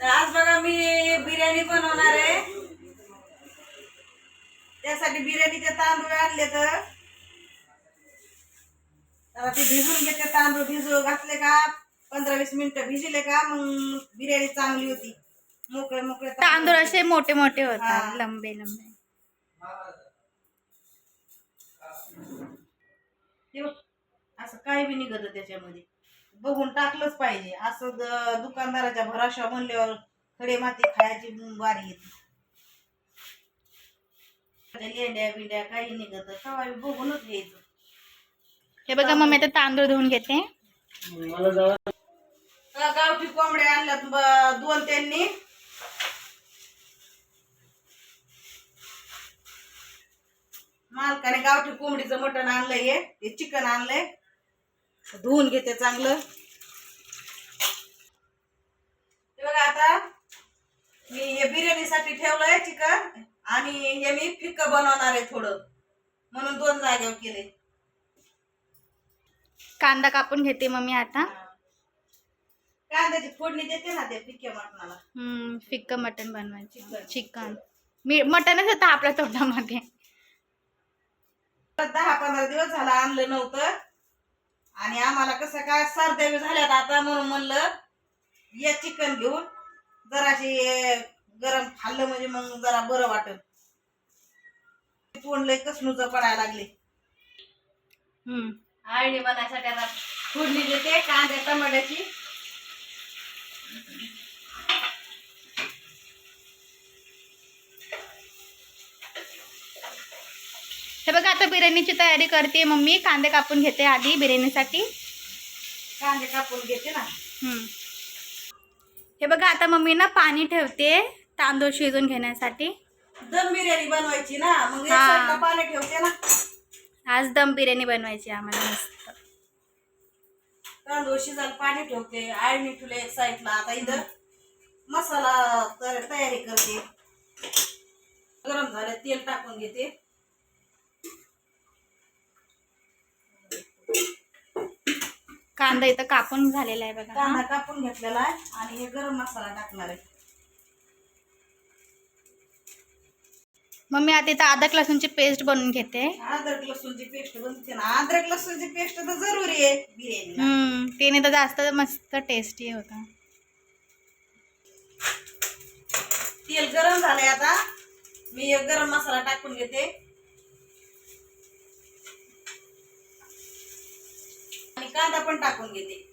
तर आज बघा मी बिर्याणी बनवणार आहे. त्यासाठी बिर्याणीचे तांदूळ आणले तर. ते भिजून घेते तांदूळ भिजू घातले का? पंधरा वीस मिनिटं भिजले का? मग बिर्याणी चांगली होती. मोकळे मोकळे तांदूळ. असे मोठे मोठे होतात. लंबे लंबे. असं काही बी निघत त्याच्यामध्ये. बघून टाकलंच पाहिजे. असं द- दुकानदाराच्या भराशा म्हणल्यावर खडे माती खायची वारी येते. लेंड्या बिंड्या काही निघत बी बघूनच घ्यायचं. हे बघा मम्मी आता तांदूळ धुवून घेते. गावठी कोंबड्या आणल्यात दोन त्यांनी. मालकाने गावठी कोंबडीचं मटण आणलंय. हे. हे चिकन आणलंय. धुवून घेते चांगलं. हे बघा आता मी हे बिर्याणीसाठी ठेवलंय चिकन आणि हे मी फिक्क बनवणार आहे थोडं. म्हणून दोन जागेवर केले. कांदा कापून घेते मम्मी आता. कांद्याची फोडणी देते ना ते फिक्क्या मटणाला. हम्म फिक्क मटन बनवायचं. चिकन. मी मटनच होतं आपल्या तोंडामध्ये. दहा पंधरा दिवस झाला आणलं नव्हतं. आणि आम्हाला कसं काय सर्द्या बी झाल्यात आता म्हणून म्हणलं या चिकन घेऊन जराशी गरम खाल्लं म्हणजे मग जरा बरं वाटत. तोंड लय कसणूच पडायला लागले. हम्म. आळणी बनायसाठी आता फोडणी देते कांद्या टमाट्याची. हे बघा आता बिर्याणीची तयारी करते मम्मी. कांदे कापून घेते आधी बिर्याणीसाठी. कांदे कापून घेते ना. हम्म. हे बघा आता मम्मी ना पाणी ठेवते तांदूळ शिजून घेण्यासाठी. दम बिर्याणी बनवायची ना? मग हा. साईडला पाणी ठेवते ना? आज दम बिर्याणी बनवायची आम्हाला मस्त. तांदूळ शिजायला पाणी ठेवते आळणी ठेवले एक साईडला आता इथं मसाला तर तयारी करते. गरम झाले तेल टाकून घेते. कांदा इथं कापून झालेला आहे बघा कांदा. कापून घेतलेला आहे आणि हे गरम मसाला टाकणार आहे. मम्मी आता इथं अदरक लसूणची पेस्ट बनवून घेते. अद्रक लसूणची पेस्ट बनते ना. अद्रक लसूणची पेस्ट तर जरुरी आहे हम्म त्याने तर जास्त मस्त टेस्टी होता तेल गरम झालंय आता. मी एक गरम मसाला टाकून घेते. कांदा पण टाकून घेते.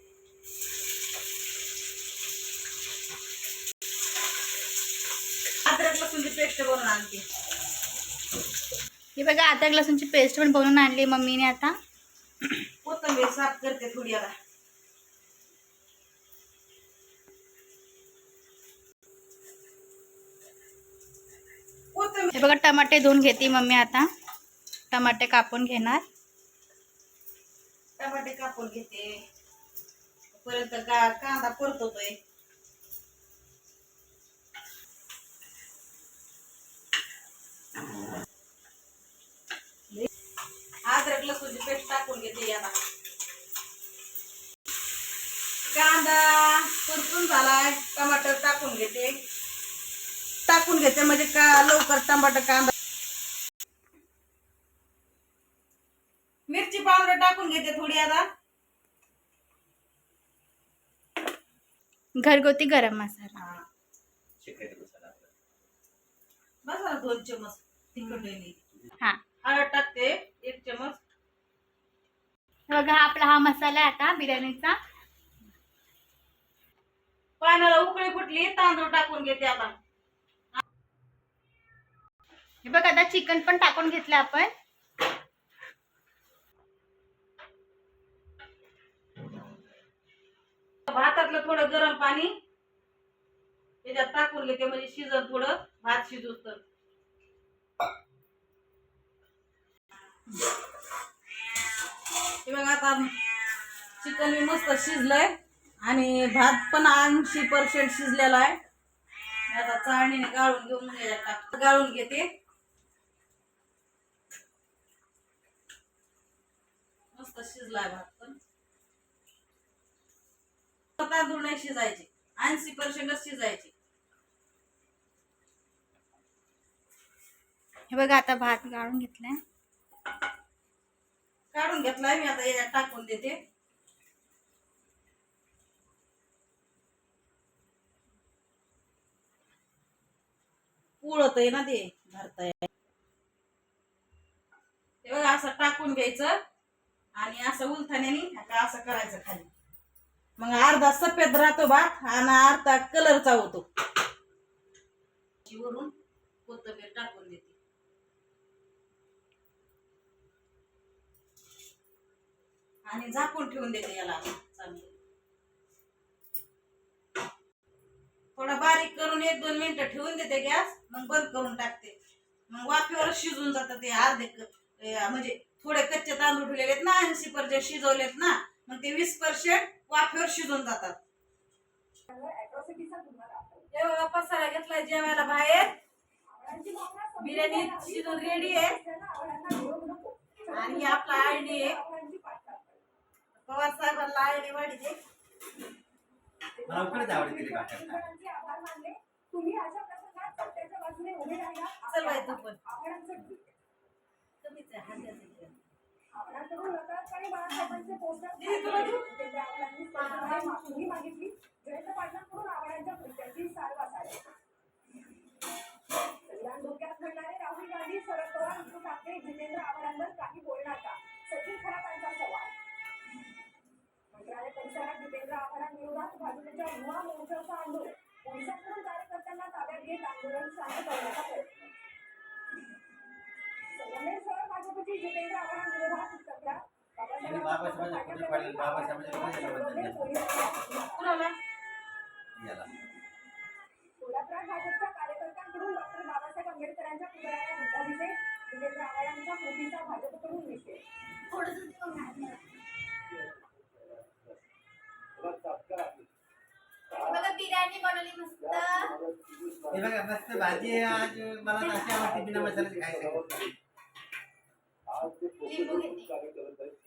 अद्रक लसूणची पेस्ट बनवून आणते. हे बघा अदरक लसूणची पेस्ट पण बनवून आणली मम्मीने आता. कोथिंबीर साफ करते थोडी आता हे बघा टमाटे धुवून घेते मम्मी आता. टमाटे कापून घेणार. टमाटे कापून घेते. परत का कांदा परतवतोय अद्रक लसूणची पेस्ट टाकून घेते आता कांदा परतून झालाय टमाटर टाकून घेते. टाकून घेते म्हणजे का लवकर टमाटर कांदा मिरची पावडर टाकून घेते थोडी आता. घरगुती गरम मसाला. बस ना दोन चमच तिखट. हा. हळद टाकते एक चमच हे बघा हा आपला हा मसाला आहे आता बिर्याणीचा. पाण्याला उकळी फुटली तांदूळ टाकून घेते आता. हे बघ आता चिकन पण टाकून घेतलं आपण. भातातलं थोडं गरम पाणी त्याच्यात टाकून घेते म्हणजे शिजत थोडं भात शिजूस तर. हे बघा आता चिकन मी मस्त शिजलंय आणि भात पण ऐंशी पर्सेंट शिजलेला आहे. आता चाळणीने गाळून घेऊन याच्यात गाळून घेते. मस्त शिजलाय भात पण. स्वतः दुर्ण शिजायचे. ऐंशी पर्सेंटच शिजायचे. हे बघा आता भात गाळून घेतलाय. काढून घेतलाय मी आता याच्यात टाकून देते. पुळतय ना ते धरताय हे बघा असं टाकून घ्यायचं. आणि असं उलथाण्याने आता असं करायचं खाली. मग अर्धा सफेद राहतो भात आणि अर्धा कलरचा होतो. वरून कोथंबीर टाकून देते. आणि झाकून ठेवून देते याला चांगलं. थोडा बारीक करून एक दोन मिनिटं ठेवून देते गॅस मग बंद करून टाकते. मग वाफेवर शिजून जातात ते अर्धे म्हणजे थोडे कच्चे तांदूळ ठेवलेले आहेत ना ऐंशी पर्सेंट शिजवलेत ना मग ते वीस पर्सेंट वाफेवर शिजून जातात. तेव्हा पसारा घेतलाय जेवायला बाहेर. बिर्याणी शिजून रेडी आहे. आणि आपला आळणी आहे. पवार साहेबांना आळणी वाढीचे मला उकडेच आवडते ते भाकर. चल बाई तू पण. कमीच आहे. हाताचं ते. भाजपच्या कार्यकर्त्यांकडून डॉक्टर बाबासाहेब आंबेडकरांच्या पुतळ्याला आव्हाडांच्या भाजपकडून निषेध. बघा बिर्याणी बनवली मस्त. हे बघा मस्त भाजी आहे. आज मला अशी आवडते बिना मसाल्याची खायची लिंबू घेते.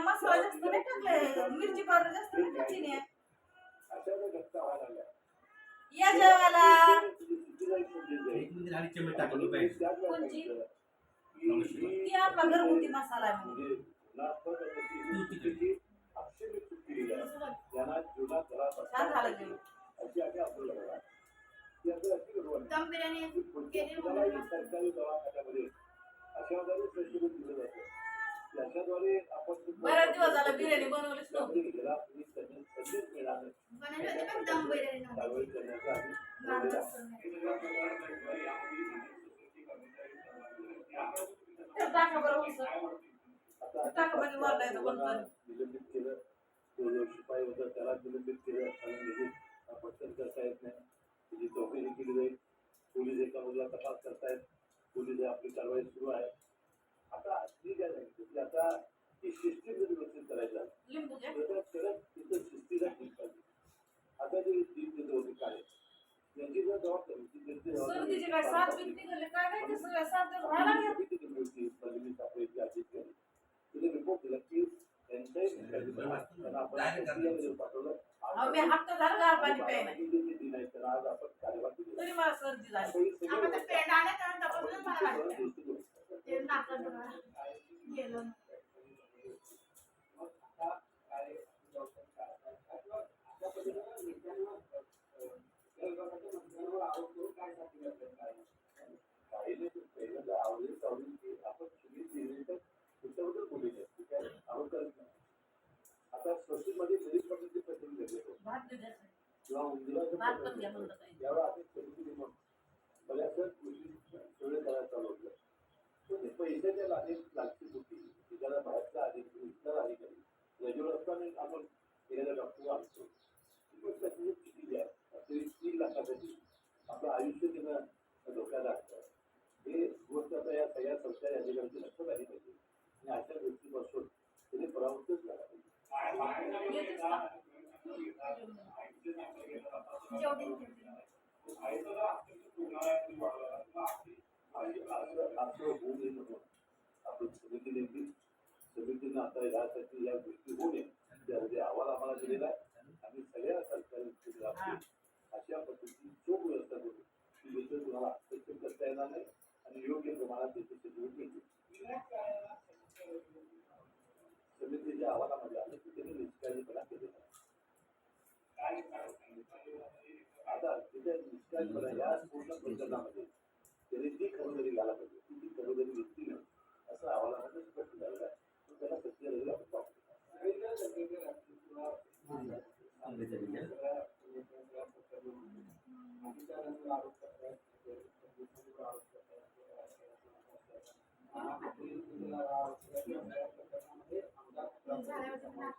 मसाला जास्त नाही टाकलाय मिरची पावडर जास्त नाही टाकली नाही या जेवायला कोणची ती आपला घरगुती मसाला आहे छान झालं जेवण दम बिर्याणी केली मम्मीने मस्त. बऱ्याच दिवस झाला बिर्याणी बनवलीच नव्हती बनवली होती पण दम बिर्याणी नव्हती गार मसाला. तर टाका बरं उसळ. टाका बरं वरला येतं. निलंबित केलं तो जो शिपाई होता त्याला निलंबित केलं आणि निलंबित पटकन करता येत नाही त्याची चौकशी केली जाईल पोलीस एका मुलाला तपास करतायत पोलीस आपली कारवाई सुरू आहे आता मी काय सांगितलं की आता ही सिस्टीम जर व्यवस्थित करायचं आहे, लिंबू घ्या. तर त्या खरंच तिथं शिस्तीला ठीक पाहिजे आता जे तीन तिथं होते काय यांची जर जबाबदारी ती त्यांची जबाबदारी- सर्दीचे काय सात बीत निघाले काय काय ते सगळ्या सात दिवस व्हायला लागले. किती किती गोष्टी फडणवीस आपले जे आहेत ते, तिथे रिपोर्ट दिला की त्यांच्याही त्यांना आपण SBI पाठवलं अहो, मी हप्ता झाला गार पाणी प्यायला आज आज आपण कार्यवाही केली. तरी मला सर्दी झाली आता ही सगळी आपण तर पेंड आले त्यानंतर मला वाटतं गोष्टी गोष्टी. ते नाकात बघा. गेलं काही नाही, पहिल्यांदा आवडेल, आवडेल की आपण सगळी दिली तर भात पण घ्या म्हणलं काही. यावेळेला आपण आणि आपण समिती नेमली समितीनं आता यासाठी या गोष्टी होऊ नये त्यामध्ये अहवाल आम्हाला दिलेला आहे आणि सगळ्या सरकारी अशा पद्धतीची चोख व्यवस्था करू की तुम्हाला हस्तक्षेप करता येणार नाही आणि योग्य प्रमाणात त्याची शेड्यूल मिळते समितीच्या अहवालामध्ये आलं की त्यांनी निष्काळजीपणा केलेला आहे आता तिथे निष्काळजीपणा या पूर्ण प्रकरणामध्ये त्यांनी ती खबरदारी घ्यायला पाहिजे ती ती खबरदारी घेतली नाही असं अहवालामध्ये स्पष्ट झालेलं आहे तो त्याला सत्य राहिला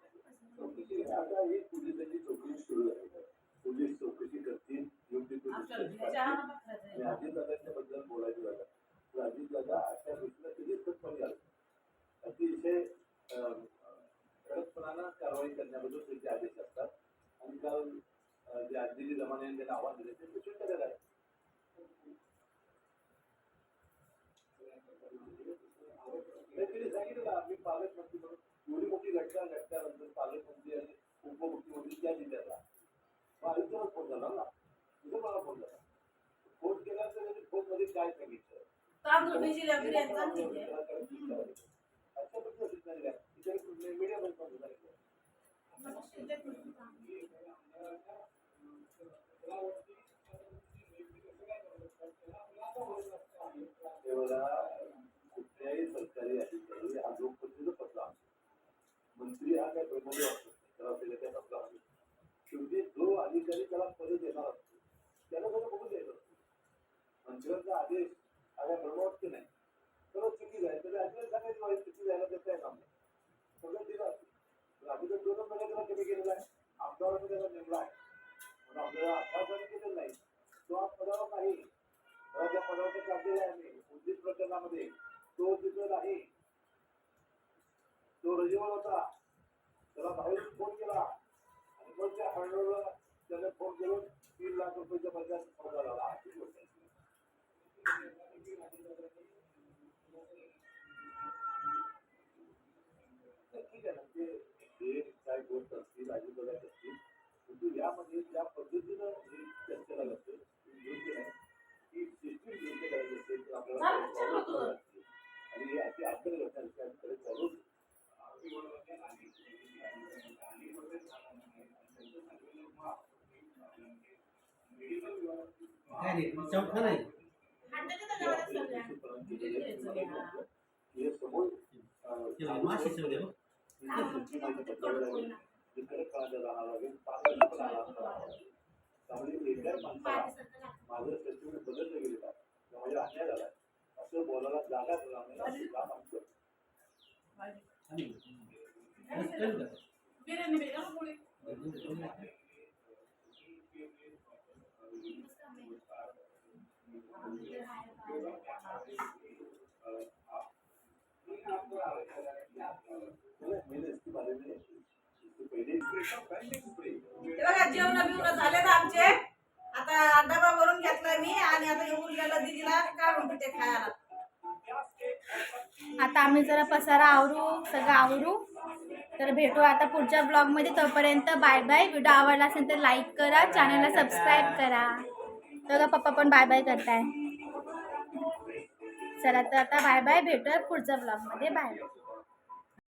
आता ही पोलिसांची चौकशी सुरू झाली आहे पोलीस चौकशी करतील योग्य तो आमच्या निष्कर्ष घरच्या काढतील. हातात खायचं आणि आहे. अजितदादांच्या बद्दल बोलायचं झालं तर अजितदादा अशा गोष्टीला कधीच तत्पर झाले अतिशय अं, कडकपणानं कारवाई करण्याबद्दल त्यांचे आदेश असतात आणि काल अं, जे अंजली जमाने यांनी त्यांना आव्हान दिले ते प्रचंड करत आहे नाही, तिने सांगितलं ना आम्ही पालकमंत्री म्हणून एवढी मोठी घटना घटल्यानंतर पालकमंत्री आणि उपमुख्यमंत्री त्या जिल्ह्याला मग आयुक्ताला फोन झाला ना तुझं मला फोन झाला फोन केला तर त्यांनी फोनमध्ये काय सांगितलं तांदूळ भिजल्या बिर्याणी चांगली आहे. अशा पद्धतीने झाल्या. इकडे मीडियामध्ये पण यांचा तेवढा कुठल्याही सरकारी अधिकारी हा लोकप्रतिनिधी पत्र असतो मंत्री हा काय प्रमुख असतो त्याला त्याच्या त्या पत्र असतो शेवटी जो अधिकारी त्याला पद देणार असतो त्याला त्याला बघून द्यायचं असतो मंत्र्यांचा आदेश हा काय ब्रह्मवाक्य नाही सर्व चुकी आहे तरी अधिकारी सांगायची माझी चुकी जायला त्याचं काय काम नाही सगळं दिलं असतं तर आम्ही तर दोनच महिन्यात त्याला कमी केलेला आहे आमदारांनी त्याला नेमला आहे म्हणून आपल्याला आश्वासन केलेलं नाही तो आज पदावर नाही पदार्थ त्या काढलेला आहे आम्ही. उद्दिष्ट प्रकरणामध्ये तो तिथं नाही. तो रजेवर होता. त्याला बाहेर फोन केला. आणि मग त्या हँडलरला त्याने फोन करून तीन लाख रुपयाच्या पैशात सौदा झाला अशी गोष्ट ठीक आहे ना ते काय गोष्ट असतील अजिबात असतील परंतु यामध्ये ज्या पद्धतीनं हे चर्चेला लागतं ते योग्य आहे की सिस्टीम योग्य करायची असेल तर आपल्याला चालेल, चालेल तुझं. आणि हे अशी आश्चर्य घटना त्याकडे चालू काय रे चौथा नाही हे समोर अं, ते मासे सगळे हो. इकडे कळायला राहणार लागेल पाण्याला पण राहणार नाही. त्यामुळे एका माणसाला माझं सेंटिमेंट बदललं गेलेलं अन्याय झाला असं बोलायला जागा मिळणार नाही असं काम आम्ही करतो. आणि बस करू का? बिर्याणी बिर्याणी पोळी. मैंने इसके बारे में इससे पहले हे बघा जेवण झाले झालेत आमचे. आता डबा भरून घेतलाय मी आणि आता हे दिदीला काढून देते खायला. आता आम्ही जरा पसारा आवरू सगळं आवरू. तर भेटू आता पुढच्या ब्लॉगमध्ये तोपर्यंत बाय बाय व्हिडिओ आवडला असेल तर लाईक करा चॅनलला सबस्क्राईब करा. तर पप्पा पण बाय बाय करताय. चला तर आता बाय बाय भेटूया पुढच्या ब्लॉगमध्ये बाय